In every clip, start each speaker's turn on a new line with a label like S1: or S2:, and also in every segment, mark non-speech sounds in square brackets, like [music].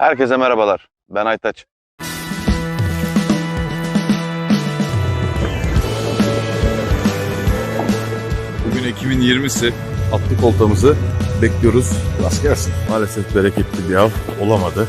S1: Herkese merhabalar. Ben Aytaç.
S2: Bugün Ekim'in 20'si. Atlı koltamızı bekliyoruz. Rast gelsin. Maalesef bereketli bir av olamadı.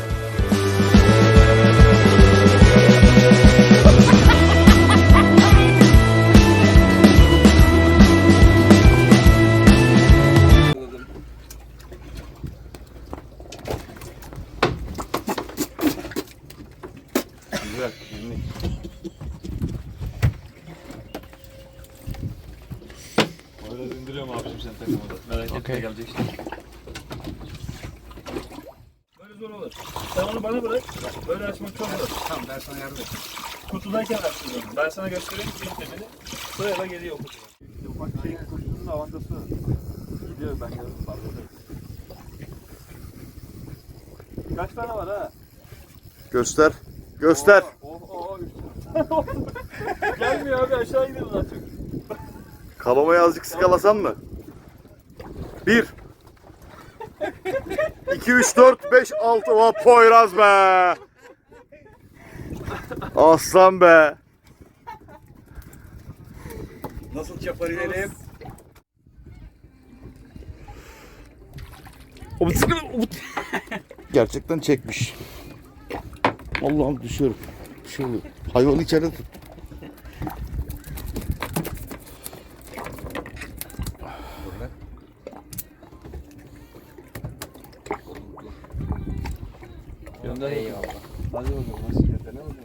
S3: Biraz indiriyorum abicim sen takımı da. Merak etme gelecek işte. Böyle zor olur. Sen onu bana bırak. Böyle açmak çok zor. Tamam ben sana yardım edeyim. Kutudayken açtırıyorum. Ben sana göstereyim sistemini. Sırayla geliyor kutu. Ufak şey kuşunun avantası. Gidiyor ben salladım. Kaç tane var ha?
S1: Göster. Göster.
S3: Gelmiyor abi aşağı gidiyor zaten.
S1: Kalamayı azıcık skalasan mı? 1 2 3 4 5 6 Oha Poyraz be. Aslan be.
S3: Nasıl çapar inelim?
S1: Gerçekten çekmiş. Allah'ım düşüyorum. Düşüyorum. Hayvanı içeride tut.
S3: Gönder Eyvallah. Hadi bakalım nasıl yeter ne bakalım.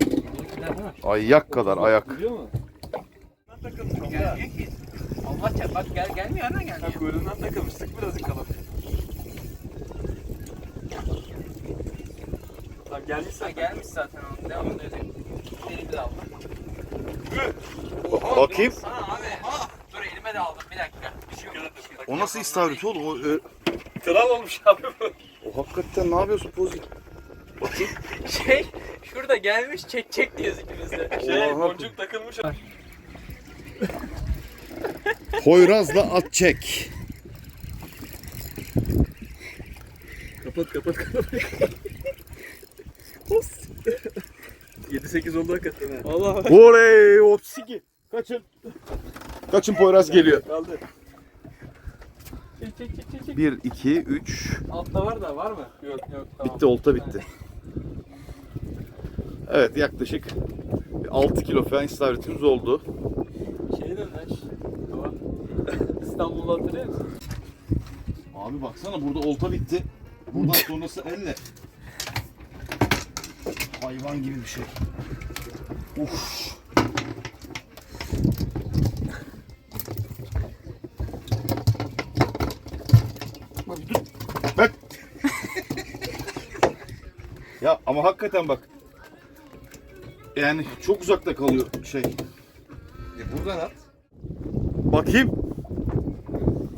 S3: Bizimkiler değil mi?
S1: Ayak kadar ayak.
S3: Biliyor musun?
S4: Ki. Allah çarp bak gel gelmiyor ana gelmiyor.
S3: Ha, kuyruğundan takılmış. Sık biraz yıkalım. Tamam geldiyse
S4: Ha, gelmiş zaten onun devamlı öyle. Elimi de aldım.
S1: Bakayım.
S4: Sana abi. Ha, dur elime de aldım bir dakika. Bir şey yok. Bir şey yok.
S1: O nasıl istavrit oğlum? O, e,
S3: kral olmuş abi bu.
S1: o hakikaten ne yapıyorsun Pozi? Bakayım. [laughs]
S4: Şey şurada gelmiş çek çek diyoruz ikimiz de.
S3: Şey
S1: Oha.
S3: boncuk takılmış. [laughs]
S1: Poyraz'la at çek.
S3: Kapat kapat kapat. 7-8 oldu hakikaten ha. Allah
S1: Oley! 32. Kaçın. Kaçın Poyraz geliyor.
S3: kaldı. Çek çek çek çek. çek.
S1: 1, 2, 3.
S3: Altta var da var mı? Yok yok tamam.
S1: Bitti olta bitti. Evet yaklaşık 6 kilo falan istavritimiz oldu.
S3: Şey. Tamam. İstanbul'u hatırlıyor musun?
S1: Abi baksana burada olta bitti. Buradan [laughs] sonrası elle. Hayvan gibi bir şey. Uf. Bak dur. Bak. [laughs] ya ama hakikaten bak. Yani çok uzakta kalıyor şey.
S2: E buradan at.
S1: Bakayım.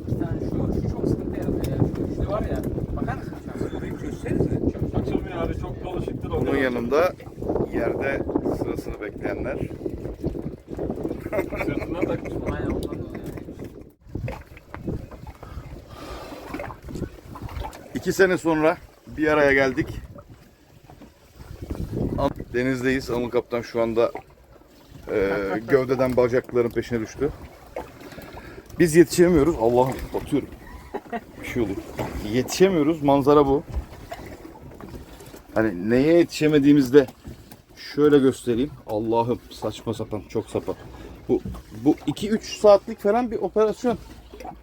S4: Bir tane şu, şu çok sıkıntı yaratıyor ya. Şu üçlü var ya. Bakar mısın? Burayı çözsenize.
S3: Abi çok dolaşıktır.
S1: Bunun yanında yerde sırasını bekleyenler.
S3: Sırtından takmış mı?
S4: Aynen ondan dolayı.
S1: İki sene sonra bir araya geldik. Denizdeyiz. Anıl Kaptan şu anda e, gövdeden bacakların peşine düştü. Biz yetişemiyoruz. Allah'ım batıyorum. Bir şey olur. Yetişemiyoruz. Manzara bu. Hani neye yetişemediğimizde şöyle göstereyim. Allah'ım saçma sapan çok sapan. Bu bu 2-3 saatlik falan bir operasyon.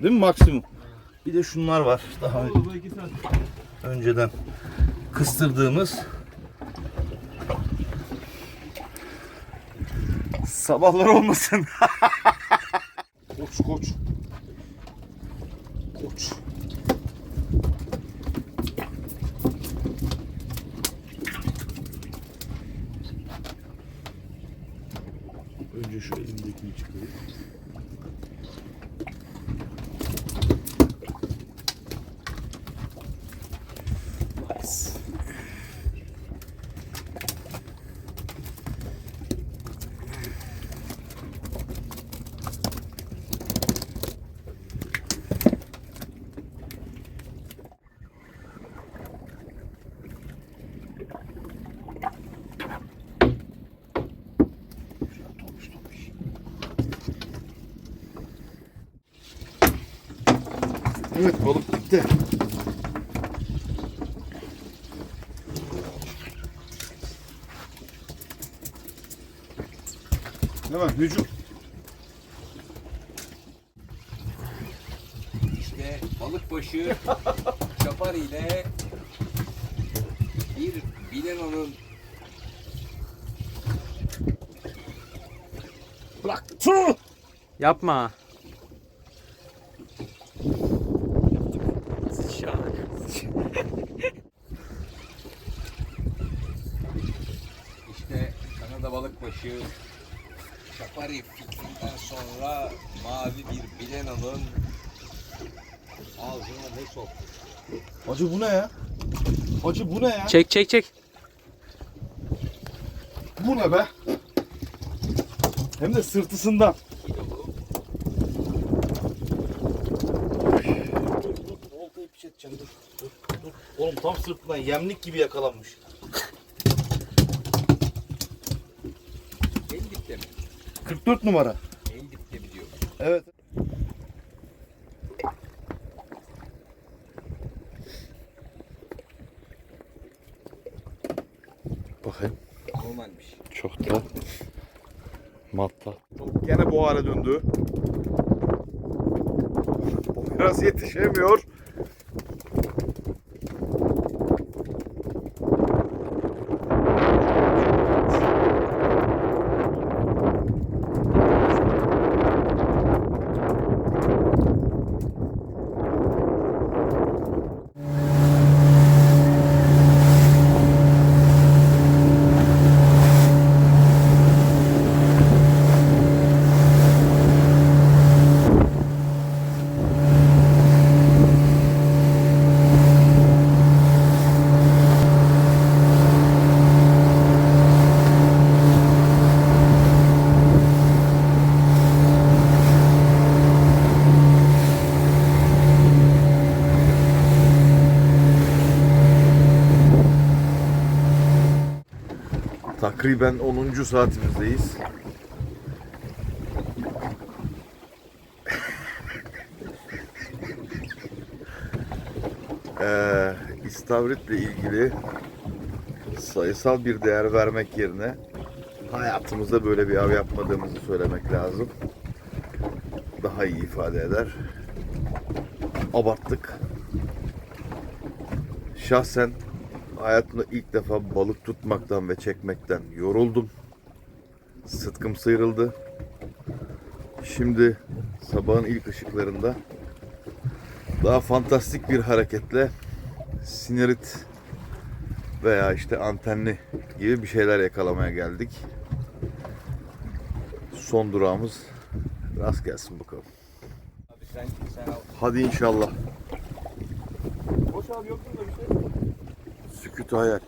S1: Değil mi maksimum? Bir de şunlar var. Daha önceden kıstırdığımız sabahlar olmasın. [laughs] koç. Koç. Önce şu elimdekini çıkarayım. Balık gitti. Hemen hücum.
S5: İşte balıkbaşı [laughs] çapar ile bir Bilena'nın
S4: Yapma.
S5: işte Kanada balıkbaşı Çapari fikrinden sonra mavi bir Bilena'nın ağzına ne soktu?
S1: Acı bu ne ya? Acı bu ne ya?
S4: Çek çek çek.
S1: Bu ne be? Hem de sırtısından. Oğlum tam sırtından yemlik gibi yakalanmış.
S5: En dipte mi?
S1: 44 numara.
S5: En dipte mi diyor.
S1: Evet. Bakayım.
S5: Normalmiş.
S1: Çok da matta. Gene bu hale döndü. [laughs] Biraz yetişemiyor. Takriben 10. saatimizdeyiz. [laughs] Ee, İstavrit'le ilgili sayısal bir değer vermek yerine hayatımızda böyle bir av yapmadığımızı söylemek lazım. Daha iyi ifade eder. Abarttık. Şahsen hayatımda ilk defa balık tutmaktan ve çekmekten yoruldum. Sıtkım sıyrıldı. Şimdi sabahın ilk ışıklarında daha fantastik bir hareketle sinirit veya işte antenli gibi bir şeyler yakalamaya geldik. Son durağımız rast gelsin bakalım.
S5: Abi sen, sen.
S1: Hadi inşallah.
S3: Boş abi yok bunda bir şey.
S1: Sükut hayal.